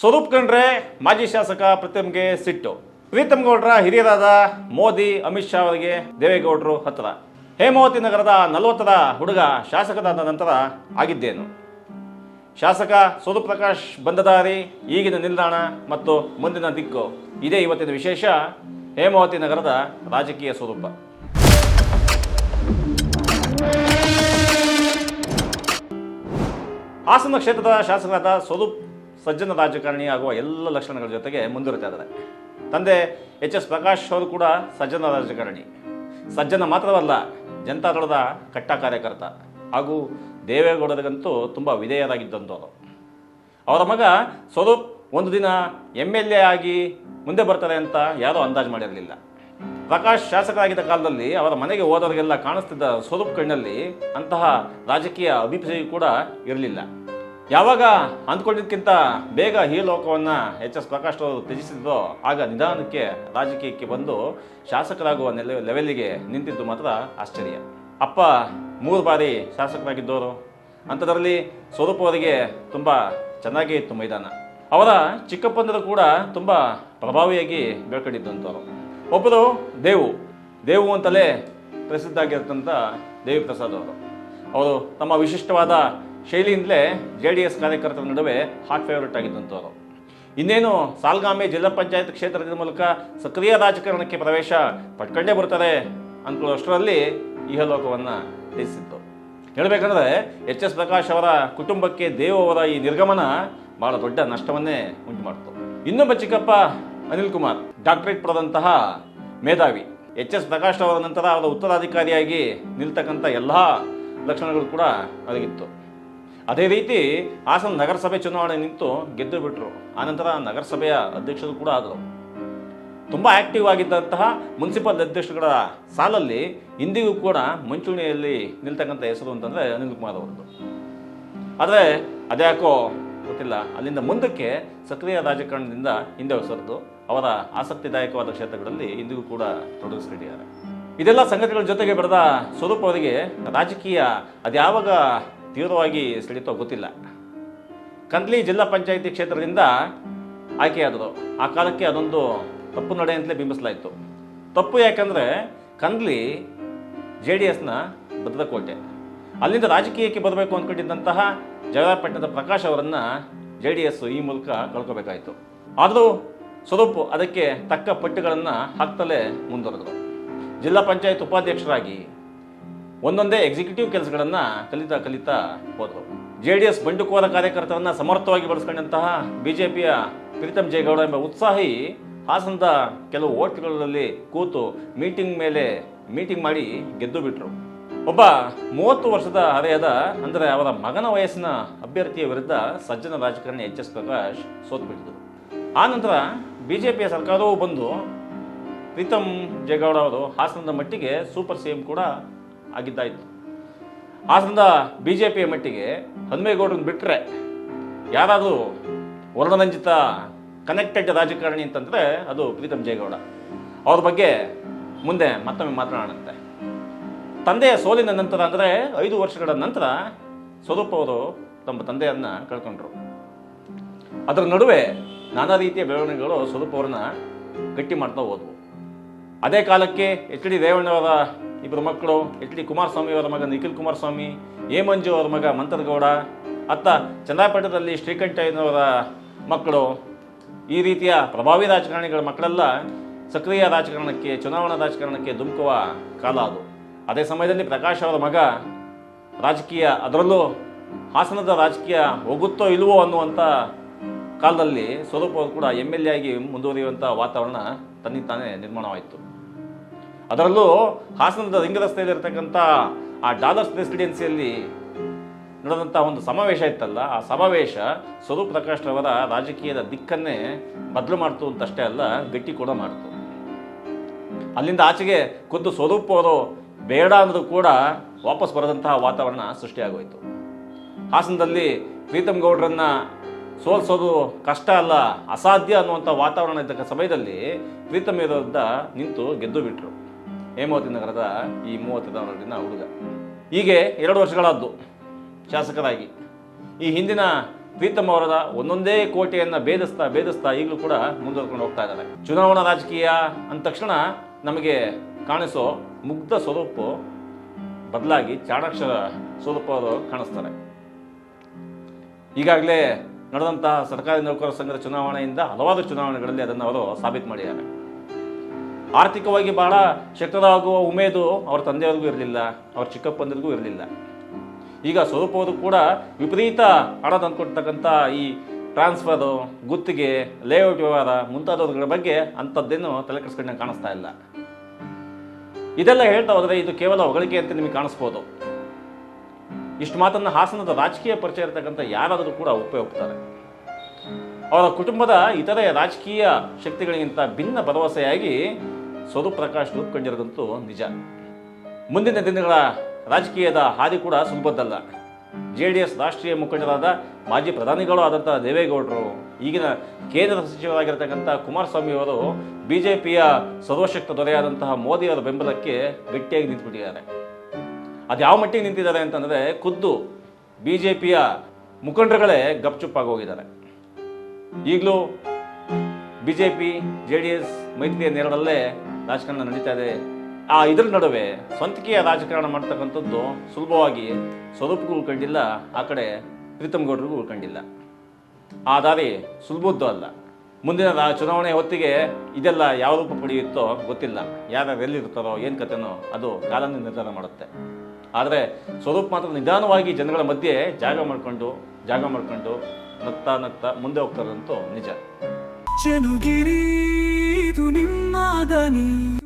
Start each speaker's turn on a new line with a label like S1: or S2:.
S1: ಸ್ವರೂಪ್ ಕಂಡ್ರೆ ಮಾಜಿ ಶಾಸಕ ಪ್ರತಿಮ್ಗೆ ಸಿಟ್ಟು. ಪ್ರೀತಮ್ ಗೌಡ್ರ ಹಿರಿಯರಾದ ಮೋದಿ, ಅಮಿತ್ ಶಾ ಅವರಿಗೆ ದೇವೇಗೌಡರು ಹತ್ತಿರ. ಹೇಮಾವತಿ ನಗರದ ನಲವತ್ತರ ಹುಡುಗ ಶಾಸಕರಾದ ನಂತರ ಆಗಿದ್ದೇನು. ಶಾಸಕ ಸ್ವರೂಪ್ ಪ್ರಕಾಶ್ ಬಂದ ದಾರಿ, ಈಗಿನ ನಿಲ್ದಾಣ ಮತ್ತು ಮುಂದಿನ ದಿಕ್ಕು. ಇದೇ ಇವತ್ತಿನ ವಿಶೇಷ, ಹೇಮಾವತಿ ನಗರದ ರಾಜಕೀಯ ಸ್ವರೂಪ. ಹಾಸನ ಕ್ಷೇತ್ರದ ಶಾಸಕರಾದ ಸ್ವರೂಪ್ ಸಜ್ಜನ ರಾಜಕಾರಣಿ ಆಗುವ ಎಲ್ಲ ಲಕ್ಷಣಗಳ ಜೊತೆಗೆ ಮುಂದುವರಿತಾ ಇದ್ದಾರೆ ತಂದೆ ಎಚ್ ಎಸ್ ಪ್ರಕಾಶ್ ಅವರು ಕೂಡ ಸಜ್ಜನ ರಾಜಕಾರಣಿ. ಸಜ್ಜನ ಮಾತ್ರವಲ್ಲ ಜನತಾದಳದ ಕಟ್ಟ ಕಾರ್ಯಕರ್ತ ಹಾಗೂ ದೇವೇಗೌಡರಿಗಂತೂ ತುಂಬ ವಿಧೇಯರಾಗಿದ್ದಂಥವರು ಅವರ ಮಗ ಸ್ವರೂಪ್ ಒಂದು ದಿನ ಎಂ ಎಲ್ ಎ ಆಗಿ ಮುಂದೆ ಬರ್ತಾರೆ ಅಂತ ಯಾರೂ ಅಂದಾಜು ಮಾಡಿರಲಿಲ್ಲ. ಪ್ರಕಾಶ್ ಶಾಸಕರಾಗಿದ್ದ ಕಾಲದಲ್ಲಿ ಅವರ ಮನೆಗೆ ಹೋದವರಿಗೆಲ್ಲ ಕಾಣಿಸ್ತಿದ್ದ ಸ್ವರೂಪ್ ಕಣ್ಣಲ್ಲಿ ಅಂತಹ ರಾಜಕೀಯ ಅಭಿಪ್ರಾಯ ಕೂಡ ಇರಲಿಲ್ಲ. ಯಾವಾಗ ಅಂದ್ಕೊಂಡಿದ್ದಕ್ಕಿಂತ ಬೇಗ ಈ ಲೋಕವನ್ನು ಎಚ್ ಎಸ್ ಪ್ರಕಾಶ್ ಅವರು ತ್ಯಜಿಸಿದ್ದೋ ಆಗ ನಿಧಾನಕ್ಕೆ ರಾಜಕೀಯಕ್ಕೆ ಬಂದು ಶಾಸಕರಾಗುವ ನೆಲೆ ಲೆವೆಲ್ಲಿಗೆ ನಿಂತಿದ್ದು ಮಾತ್ರ ಆಶ್ಚರ್ಯ. ಅಪ್ಪ, ಮೂರು ಬಾರಿ ಶಾಸಕರಾಗಿದ್ದವರು ಅಂಥದ್ರಲ್ಲಿ ಸ್ವರೂಪ ಅವರಿಗೆ ತುಂಬ ಚೆನ್ನಾಗಿ ಇತ್ತು ಮೈದಾನ. ಅವರ ಚಿಕ್ಕಪ್ಪಂದರು ಕೂಡ ತುಂಬ ಪ್ರಭಾವಿಯಾಗಿ ಬೆಳ್ಕೊಂಡಿದ್ದಂಥವ್ರು ಒಬ್ಬರು ದೇವು. ದೇವು ಅಂತಲೇ ಪ್ರಸಿದ್ಧ ಆಗಿರ್ತಂಥ ದೇವಿ ಪ್ರಸಾದ್ ಅವರು. ಅವರು ತಮ್ಮ ವಿಶಿಷ್ಟವಾದ ಶೈಲಿಯಿಂದಲೇ ಜೆ ಡಿ ಎಸ್ ಕಾರ್ಯಕರ್ತರ ನಡುವೆ ಹಾಟ್ ಫೇವರೇಟ್ ಆಗಿದ್ದಂಥವ್ರು ಇನ್ನೇನು ಸಾಲ್ಗಾಮೆ ಜಿಲ್ಲಾ ಪಂಚಾಯತ್ ಕ್ಷೇತ್ರದ ಮೂಲಕ ಸಕ್ರಿಯ ರಾಜಕಾರಣಕ್ಕೆ ಪ್ರವೇಶ ಪಡ್ಕೊಂಡೇ ಬರ್ತಾರೆ ಅಂದ್ಕೊಳ್ಳೋಷ್ಟರಲ್ಲಿ ಇಹಲೋಕವನ್ನು ತಿಳಿಸಿತ್ತು ಹೇಳಬೇಕಂದ್ರೆ ಎಚ್ ಎಸ್ ಪ್ರಕಾಶ್ ಅವರ ಕುಟುಂಬಕ್ಕೆ ದೇವ್ ಅವರ ಈ ನಿರ್ಗಮನ ಬಹಳ ದೊಡ್ಡ ನಷ್ಟವನ್ನೇ ಉಂಟು ಮಾಡಿತು. ಇನ್ನೊಬ್ಬ ಚಿಕ್ಕಪ್ಪ ಅನಿಲ್ ಕುಮಾರ್, ಡಾಕ್ಟರೇಟ್ ಪಡೆದಂತಹ ಮೇಧಾವಿ ಎಚ್ ಎಸ್ ಪ್ರಕಾಶ್ ಅವರ ನಂತರ ಅವರ ಉತ್ತರಾಧಿಕಾರಿಯಾಗಿ ನಿಲ್ತಕ್ಕಂಥ ಎಲ್ಲ ಲಕ್ಷಣಗಳು ಕೂಡ ಅವರಿಗಿತ್ತು ಅದೇ ರೀತಿ ಹಾಸನ ನಗರಸಭೆ ಚುನಾವಣೆ ನಿಂತು ಗೆದ್ದು ಬಿಟ್ಟರು ಆನಂತರ ನಗರಸಭೆಯ ಅಧ್ಯಕ್ಷರು ಕೂಡ ಆದರು. ತುಂಬ ಆಕ್ಟಿವ್ ಆಗಿದ್ದಂತಹ ಮುನ್ಸಿಪಲ್ ಅಧ್ಯಕ್ಷರುಗಳ ಸಾಲಲ್ಲಿ ಇಂದಿಗೂ ಕೂಡ ಮುಂಚೂಣಿಯಲ್ಲಿ ನಿಲ್ತಕ್ಕಂಥ ಹೆಸರು ಅಂತಂದರೆ ಅನಿಲ್ ಕುಮಾರ್ ಅವರದ್ದು. ಆದರೆ ಅದ್ಯಾಕೋ ಗೊತ್ತಿಲ್ಲ. ಅಲ್ಲಿಂದ ಮುಂದಕ್ಕೆ ಸಕ್ರಿಯ ರಾಜಕಾರಣದಿಂದ ಹಿಂದೆ ಹೊಸರದು ಅವರ ಆಸಕ್ತಿದಾಯಕವಾದ ಕ್ಷೇತ್ರಗಳಲ್ಲಿ ಇಂದಿಗೂ ಕೂಡ ತೊಡಗಿಸ್ಕೊಂಡಿದ್ದಾರೆ. ಇದೆಲ್ಲ ಸಂಗತಿಗಳ ಜೊತೆಗೆ ಬರೆದ ಸ್ವರೂಪ್ ಅವರಿಗೆ ರಾಜಕೀಯ ಅದ್ಯಾವಾಗ ತೀವ್ರವಾಗಿ ಸೆಳೀತೋ ಗೊತ್ತಿಲ್ಲ. ಕಂದ್ಲಿ ಜಿಲ್ಲಾ ಪಂಚಾಯಿತಿ ಕ್ಷೇತ್ರದಿಂದ ಆಯ್ಕೆಯಾದರು ಆ ಕಾಲಕ್ಕೆ ಅದೊಂದು ತಪ್ಪು ನಡೆ ಅಂತಲೇ ಬಿಂಬಿಸಲಾಯಿತು. ತಪ್ಪು ಯಾಕಂದರೆ ಕಂದ್ಲಿ ಜೆ ಡಿ ಎಸ್ನ ಭದ್ರಕೋಟೆ ಅಲ್ಲಿಂದ ರಾಜಕೀಯಕ್ಕೆ ಬರಬೇಕು ಅಂದ್ಕೊಂಡಿದ್ದಂತಹ ಜಗಳಪಟ್ಟಣದ ಪ್ರಕಾಶ್ ಅವರನ್ನು ಜೆ ಡಿ ಎಸ್ ಈ ಮೂಲಕ ಕಳ್ಕೋಬೇಕಾಯಿತು. ಆದರೂ ಸ್ವರೂಪ ಅದಕ್ಕೆ ತಕ್ಕ ಪಟ್ಟುಗಳನ್ನು ಹಾಕ್ತಲೇ ಮುಂದುವರೆದರು. ಜಿಲ್ಲಾ ಪಂಚಾಯತ್ ಉಪಾಧ್ಯಕ್ಷರಾಗಿ ಒಂದೊಂದೇ ಎಕ್ಸಿಕ್ಯೂಟಿವ್ ಕೆಲಸಗಳನ್ನ ಕಲಿತಾ ಕಲಿತಾ ಹೋದರು ಜೆ ಡಿ ಎಸ್ ಬಂಡುಕೋರ ಕಾರ್ಯಕರ್ತರನ್ನು ಸಮರ್ಥವಾಗಿ ಬಳಸ್ಕೊಂಡಂತಹ ಬಿ ಜೆ ಪಿಯ ಪ್ರೀತಮ್ ಜೇಗೌಡ ಎಂಬ ಉತ್ಸಾಹಿ ಹಾಸನದ ಕೆಲವು ಓಟ್ಗಳಲ್ಲಿ ಕೂತು ಮೀಟಿಂಗ್ ಮೇಲೆ ಮೀಟಿಂಗ್ ಮಾಡಿ ಗೆದ್ದು ಬಿಟ್ರು. ಒಬ್ಬ ಮೂವತ್ತು ವರ್ಷದ ಹರೆಯದ, ಅಂದರೆ ಅವರ ಮಗನ ವಯಸ್ಸಿನ ಅಭ್ಯರ್ಥಿಯ ವಿರುದ್ಧ ಸಜ್ಜನ ರಾಜಕಾರಣಿ ಎಚ್ ಎಸ್ ಪ್ರಕಾಶ್ ಸೋತ್ಬಿಟ್ಟಿದ್ದರು ಆ ನಂತರ ಬಿ ಜೆ ಪಿಯ ಸರ್ಕಾರವೂ ಬಂದು ಪ್ರೀತಮ್ ಜೇಗೌಡ ಅವರು ಹಾಸನದ ಮಟ್ಟಿಗೆ ಸೂಪರ್ ಸಿ ಎಂ ಕೂಡ ಆಗಿದ್ದಾಯಿತು ಆದ್ದರಿಂದ ಬಿ ಜೆ ಪಿಯ ಮಟ್ಟಿಗೆ ಹನುಮೇಗೌಡರನ್ನ ಬಿಟ್ಟರೆ ಯಾರಾದರೂ ವರ್ಣರಂಜಿತ ಕನೆಕ್ಟೆಡ್ ರಾಜಕಾರಣಿ ಅಂತಂದರೆ ಅದು ಪ್ರೀತಮ್ ಜೇಗೌಡ ಅವ್ರ ಬಗ್ಗೆ ಮುಂದೆ ಮತ್ತೊಮ್ಮೆ ಮಾತನಾಡಂತೆ ತಂದೆಯ ಸೋಲಿನ ನಂತರ ಅಂದರೆ ಐದು ವರ್ಷಗಳ ನಂತರ ಸ್ವರೂಪ್ ಅವರು ತಮ್ಮ ತಂದೆಯನ್ನು ಕಳ್ಕೊಂಡ್ರು. ಅದರ ನಡುವೆ ನಾನಾ ರೀತಿಯ ಬೆಳವಣಿಗೆಗಳು ಸ್ವರೂಪ್ ಅವ್ರನ್ನ ಗಟ್ಟಿ ಮಾಡ್ತಾ ಹೋದವು. ಅದೇ ಕಾಲಕ್ಕೆ ಎಚ್ ಡಿ ರೇವಣ್ಣವರ ಇಬ್ಬರು ಮಕ್ಕಳು ಎಚ್ ಡಿ ಕುಮಾರಸ್ವಾಮಿ ಅವರ ಮಗ ನಿಖಿಲ್ ಕುಮಾರಸ್ವಾಮಿ ಮಂಜು ಅವರ ಮಗ ಮಂತರಗೌಡ, ಅತ್ತ ಚನ್ನಪಟ್ಟಣದಲ್ಲಿ ಶ್ರೀಕಂಠಯ್ಯನವರ ಮಕ್ಕಳು. ಈ ರೀತಿಯ ಪ್ರಭಾವಿ ರಾಜಕಾರಣಿಗಳ ಮಕ್ಕಳೆಲ್ಲ ಸಕ್ರಿಯ ರಾಜಕಾರಣಕ್ಕೆ, ಚುನಾವಣಾ ರಾಜಕಾರಣಕ್ಕೆ ಧುಮುಕುವ ಕಾಲ ಅದು. ಅದೇ ಸಮಯದಲ್ಲಿ ಪ್ರಕಾಶ್ ಅವರ ಮಗ ರಾಜಕೀಯ ಅದರಲ್ಲೂ ಹಾಸನದ ರಾಜಕೀಯ ಹೋಗುತ್ತೋ ಇಲ್ವೋ ಅನ್ನುವಂಥ ಕಾಲದಲ್ಲಿ ಸ್ವರೂಪ ಕೂಡ ಎಂ ಎಲ್ ಎ ಆಗಿ ಮುಂದುವರಿಯುವಂಥ ವಾತಾವರಣ ತನ್ನಿಂದ ತಾನೇ ನಿರ್ಮಾಣವಾಯಿತು. ಅದರಲ್ಲೂ ಹಾಸನದ ರಿಂಗ ರಸ್ತೆಯಲ್ಲಿರ್ತಕ್ಕಂಥ ಆ ಡಾಲರ್ಸ್ ಪ್ರೆಸಿಡೆನ್ಸಿಯಲ್ಲಿ ನಡೆದಂಥ ಒಂದು ಸಮಾವೇಶ ಇತ್ತಲ್ಲ, ಆ ಸಮಾವೇಶ ಸ್ವರೂಪ್ ಪ್ರಕಾಶ್ ರವರ ರಾಜಕೀಯದ ದಿಕ್ಕನ್ನೇ ಬದಲು ಮಾಡ್ತು ಅಂತಷ್ಟೇ ಅಲ್ಲ, ಗಟ್ಟಿ ಕೂಡ ಮಾಡ್ತು. ಅಲ್ಲಿಂದ ಆಚೆಗೆ ಖುದ್ದು ಸ್ವರೂಪ್ ಅವರು ಬೇಡ ಅಂದರೂ ಕೂಡ ವಾಪಸ್ ಬರದಂತಹ ವಾತಾವರಣ ಸೃಷ್ಟಿಯಾಗೋಯಿತು. ಹಾಸನದಲ್ಲಿ ಪ್ರೀತಮ್ ಗೌಡ್ರನ್ನ ಸೋಲ್ಸೋದು ಕಷ್ಟ ಅಲ್ಲ, ಅಸಾಧ್ಯ ಅನ್ನುವಂಥ ವಾತಾವರಣ ಇದ್ದ ಸಮಯದಲ್ಲಿ ಪ್ರೀತಮ್ ವಿರುದ್ಧ ನಿಂತು ಗೆದ್ದು ಬಿಟ್ರು. ಹೇಮಾವತಿ ನಗರದ ಈ ಮೂವತ್ತಿನ ಹುಡುಗ. ಹೀಗೆ ಎರಡು ವರ್ಷಗಳಾದ್ದು ಶಾಸಕರಾಗಿ. ಈ ಹಿಂದಿನ ಪ್ರೀತಮ್ ಅವರದ ಒಂದೊಂದೇ ಕೋಟೆಯನ್ನು ಭೇದಿಸ್ತಾ ಭೇದಿಸ್ತಾ ಈಗಲೂ ಕೂಡ ಮುಂದುವರ್ಕೊಂಡು ಹೋಗ್ತಾ ಇದ್ದಾರೆ. ಚುನಾವಣಾ ರಾಜಕೀಯ ಅಂದ ತಕ್ಷಣ ನಮಗೆ ಕಾಣಿಸೋ ಮುಗ್ಧ ಸ್ವರೂಪ ಬದಲಾಗಿ ಚಾಣಾಕ್ಷರ ಸ್ವರೂಪ ಅವರು ಕಾಣಿಸ್ತಾರೆ. ಈಗಾಗಲೇ ನಡೆದಂತಹ ಸರ್ಕಾರಿ ನೌಕರರ ಸಂಘದ ಚುನಾವಣೆಯಿಂದ ಹಲವಾರು ಚುನಾವಣೆಗಳಲ್ಲಿ ಅದನ್ನು ಅವರು ಸಾಬೀತು ಮಾಡಿದ್ದಾರೆ. ಆರ್ಥಿಕವಾಗಿ ಬಹಳ ಶಕ್ತರಾಗುವ ಉಮೇದು ಅವ್ರ ತಂದೆಯವ್ರಿಗೂ ಇರಲಿಲ್ಲ, ಅವ್ರ ಚಿಕ್ಕಪ್ಪಂದಿರಿಗೂ ಇರಲಿಲ್ಲ. ಈಗ ಸ್ವರೂಪವರು ಕೂಡ ವಿಪರೀತ ಹಣ ತಂದುಕೊಡ್ತಕ್ಕಂಥ ಈ ಟ್ರಾನ್ಸ್ಫರು, ಗುತ್ತಿಗೆ, ಲೇಔಟ್ ವ್ಯವಹಾರ ಮುಂತಾದವುಗಳ ಬಗ್ಗೆ ಅಂಥದ್ದೇನು ತಲೆ ಕೆಡಿಸ್ಕೊಂಡಂಗೆ ಕಾಣಿಸ್ತಾ ಇಲ್ಲ. ಇದೆಲ್ಲ ಹೇಳ್ತಾ ಹೋದರೆ ಇದು ಕೇವಲ ಹೊಗಳಿಕೆ ಅಂತ ನಿಮಗೆ ಕಾಣಿಸ್ಬೋದು. ಇಷ್ಟು ಮಾತನ್ನು ಹಾಸನದ ರಾಜಕೀಯ ಪರಿಚಯ ಇರತಕ್ಕಂಥ ಯಾರಾದರೂ ಕೂಡ ಉಪಯೋಗ್ತಾರೆ ಅವರ ಕುಟುಂಬದ ಇತರೆ ರಾಜಕೀಯ ಶಕ್ತಿಗಳಿಗಿಂತ ಭಿನ್ನ ಭರವಸೆಯಾಗಿ ಸ್ವರೂಪ್ ಪ್ರಕಾಶ್ ರೂಪುಗೊಂಡಿರೋದಂತೂ ನಿಜ. ಮುಂದಿನ ದಿನಗಳ ರಾಜಕೀಯದ ಹಾದಿ ಕೂಡ ಸುಲಭದ್ದಲ್ಲ. ಜೆ ಡಿ ಎಸ್ ರಾಷ್ಟ್ರೀಯ ಮುಖಂಡರಾದ ಮಾಜಿ ಪ್ರಧಾನಿಗಳು ಆದಂಥ ದೇವೇಗೌಡರು, ಈಗಿನ ಕೇಂದ್ರ ಸಚಿವರಾಗಿರ್ತಕ್ಕಂಥ ಕುಮಾರಸ್ವಾಮಿ ಅವರು ಬಿ ಜೆ ಪಿಯ ಸರ್ವಶಕ್ತ ದೊರೆಯಾದಂತಹ ಮೋದಿಯವರ ಬೆಂಬಲಕ್ಕೆ ಗಟ್ಟಿಯಾಗಿ ನಿಂತುಬಿಟ್ಟಿದ್ದಾರೆ. ಅದು ಯಾವ ಮಟ್ಟಿಗೆ ನಿಂತಿದ್ದಾರೆ ಅಂತಂದರೆ ಖುದ್ದು ಬಿ ಜೆ ಪಿಯ ಮುಖಂಡರುಗಳೇ ಗಪ್ಚುಪ್ಪಾಗಿ ಹೋಗಿದ್ದಾರೆ. ಈಗಲೂ B J P J D S ಮೈತ್ರಿಯ ನೆರಳಲ್ಲೇ ರಾಜಕಾರಣ ನಡೀತಾ ಇದೆ. ಆ ಇದರ ನಡುವೆ ಸ್ವಂತಿಕೆಯ ರಾಜಕಾರಣ ಮಾಡ್ತಕ್ಕಂಥದ್ದು ಸುಲಭವಾಗಿ ಸ್ವರೂಪಕ್ಕೂ ಉಳ್ಕೊಂಡಿಲ್ಲ, ಆ ಕಡೆ ಪ್ರೀತಮ್ ಗೌಡರಿಗೂ ಉಳ್ಕೊಂಡಿಲ್ಲ. ಆ ದಾರಿ ಸುಲಭದ್ದು ಅಲ್ಲ. ಮುಂದಿನ ಚುನಾವಣೆ ಹೊತ್ತಿಗೆ ಇದೆಲ್ಲ ಯಾವ ರೂಪ ಪಡೆಯುತ್ತೋ ಗೊತ್ತಿಲ್ಲ. ಯಾರ್ಯಾರು ಎಲ್ಲಿರ್ತಾರೋ, ಏನು ಕತೆನೋ ಅದು ಕಾಲನ್ನು ನಿರ್ಧಾರ ಮಾಡುತ್ತೆ. ಆದರೆ ಸ್ವರೂಪ ಮಾತ್ರ ನಿಧಾನವಾಗಿ ಜನಗಳ ಮಧ್ಯೆ ಜಾಗ ಮಾಡಿಕೊಂಡು, ಜಾಗ ಮಾಡ್ಕೊಂಡು ನಗ್ತಾ ನಗ್ತಾ ಮುಂದೆ ಹೋಗ್ತಾರಂತೂ ನಿಜ.
S2: ಚೆನುಗಿರಿ ಇದು ನಿಮ್ಮ ದನಿ